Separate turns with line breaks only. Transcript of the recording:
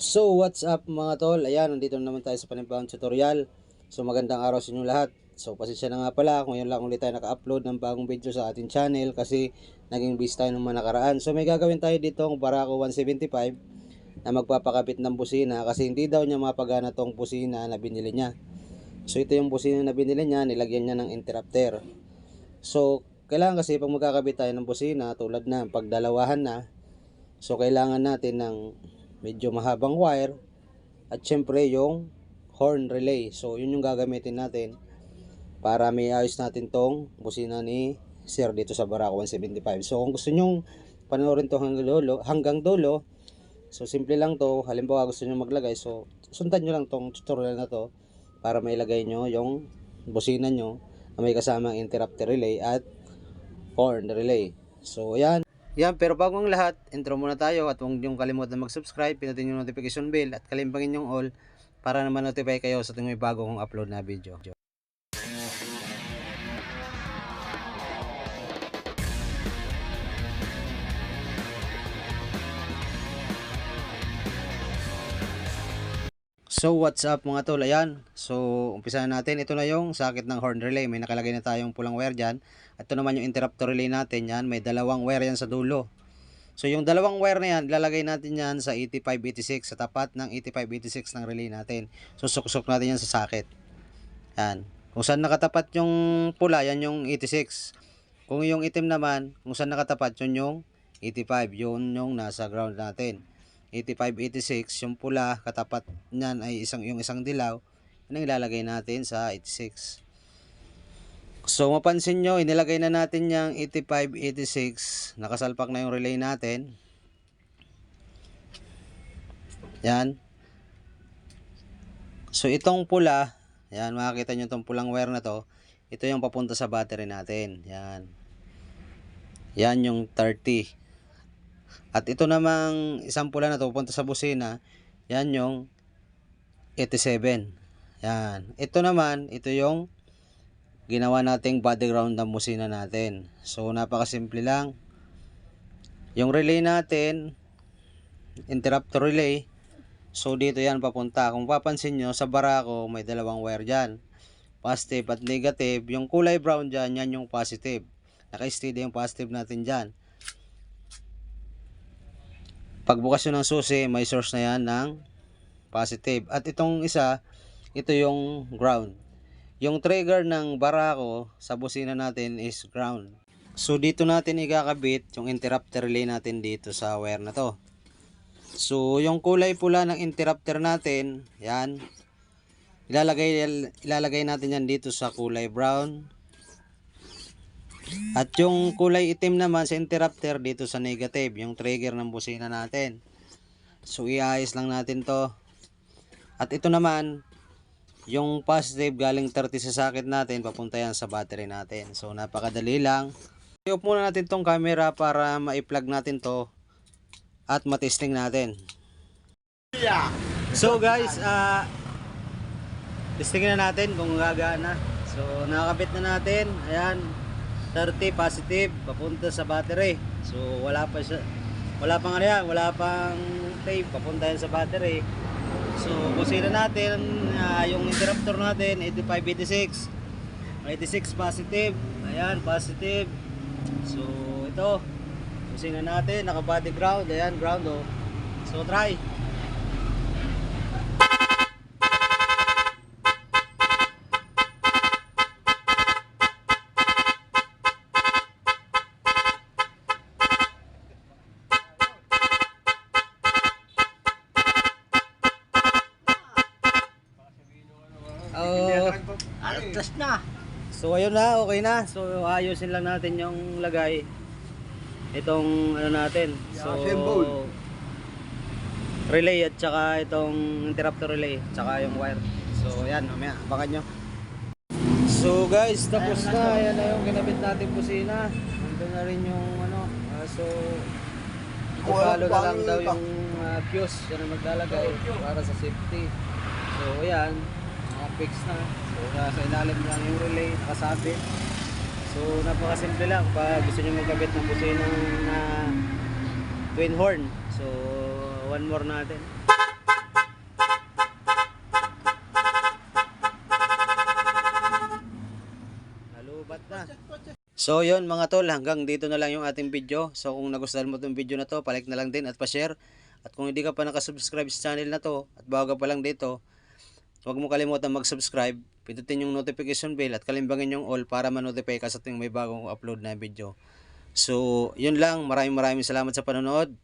So what's up mga tol? Ayan, nandito na naman tayo sa panibawang tutorial. So magandang araw sa inyo lahat. So pasensya na nga pala kung yun lang ulit tayo naka-upload ng bagong video sa ating channel kasi naging busy tayo ng mga nakaraan. So may gagawin tayo dito ang Barako 175 na magpapakabit ng busina kasi hindi daw niya mapagana tong busina na binili niya. So ito yung busina na binili niya, nilagyan niya ng interrupter. So kailangan kasi pag magkakabit tayo ng busina tulad na pagdalawahan na So kailangan natin ng medyo mahabang wire at syempre yung horn relay. So yun yung gagamitin natin para may ayos natin tong busina ni Sir dito sa Barako 175. So kung gusto nyong panoorin to hanggang dulo, hanggang dulo so simple lang to. Halimbawa gusto nyo maglagay, so sundan nyo lang tong tutorial na to para mailagay nyo yung busina nyo na may kasamang interrupter relay at horn relay. So yan. Yan, pero bago ang lahat, intro muna tayo at huwag niyong kalimutan mag-subscribe, pinutin yung notification bell at kalimpangin yung all para naman notify kayo sa tuwing may bago kong upload na video. So what's up mga tol, ayan. So umpisa natin, ito na yung sakit ng horn relay. May nakalagay na tayong pulang wire dyan. Ito naman yung interrupter relay natin yan. May dalawang wire yan sa dulo. So yung dalawang wire na yan, ilalagay natin yan sa 8586 sa tapat ng 8586 ng relay natin. Susuksok natin yan sa socket. Yan. Kung saan nakatapat yung pula, yan yung 86. Kung yung itim naman, kung saan nakatapat yun yung 85. Yun yung nasa ground natin. 8586 yung pula katapat niyan ay isang yung isang dilaw ang ilalagay natin sa 86 so mapansin nyo inilagay na natin yung 8586 nakasalpak na yung relay natin. Yan. So itong pula yan makikita nyo itong pulang wire na to. Ito yung papunta sa battery natin. Yan. Yan yung 30 at ito namang isang pula na to pupunta sa busina, yan yung 87. Yan. Ito naman, ito yung ginawa nating body ground ng busina natin. So napakasimple lang. Yung relay natin, interrupter relay, so dito yan papunta. Kung papansin nyo, sa barako may dalawang wire dyan. Positive at negative. Yung kulay brown dyan, yan yung positive. Naka-steady yung positive natin dyan. Pagbukas nyo ng susi, may source na yan ng positive. At itong isa, ito yung ground. Yung trigger ng barako sa busina natin is ground. So dito natin ikakabit yung interrupter relay natin dito sa wire na to. So yung kulay pula ng interrupter natin, yan. Ilalagay ilalagay natin yan dito sa kulay brown. At yung kulay itim naman sa interrupter dito sa negative, yung trigger ng busina natin. So iayos lang natin to. At ito naman, yung positive galing 30 sa socket natin, papunta yan sa battery natin. So napakadali lang. I-off muna natin tong camera para ma-plug natin to at matesting natin. So guys, ah testingin na natin kung gagana. So nakakabit na natin. Ayan, 30 positive papunta sa battery. So wala pa siya wala pang ano yan, wala pang tape papunta yan sa battery. So busina natin ah, yung interrupter natin 8586. 86 positive. Ayan, positive. So ito busina natin naka body ground. Ayan, ground oh. So try. Oh,
Alas na.
So ayun na, okay na. So ayusin lang natin yung lagay. Itong ano natin. So relay at saka itong interrupter relay, tsaka yung wire. So yan, mamaya abangan nyo. So guys, tapos na. Yan na yung kinabit natin busina. Nandun na rin yung ano. ah, so Pagkalo na lang daw yung uh, fuse yan ang maglalagay para sa safety. So ayan, fix na. So nasa ilalim lang yung relay nakasabit so napakasimple lang. Pag gusto nyo magkabit ng busina ng uh, twin horn. So one more natin. Nalubat na. So yun mga tol, hanggang dito na lang yung ating video. So kung nagustuhan mo itong video na to, palike na lang din at pa-share. At kung hindi ka pa nakasubscribe sa channel na to at bago pa lang dito, huwag mo kalimutan mag-subscribe, pindutin yung notification bell at kalimbangin yung all para ma-notify ka sa tuwing may bagong upload na video. So, yun lang. Maraming maraming salamat sa panonood.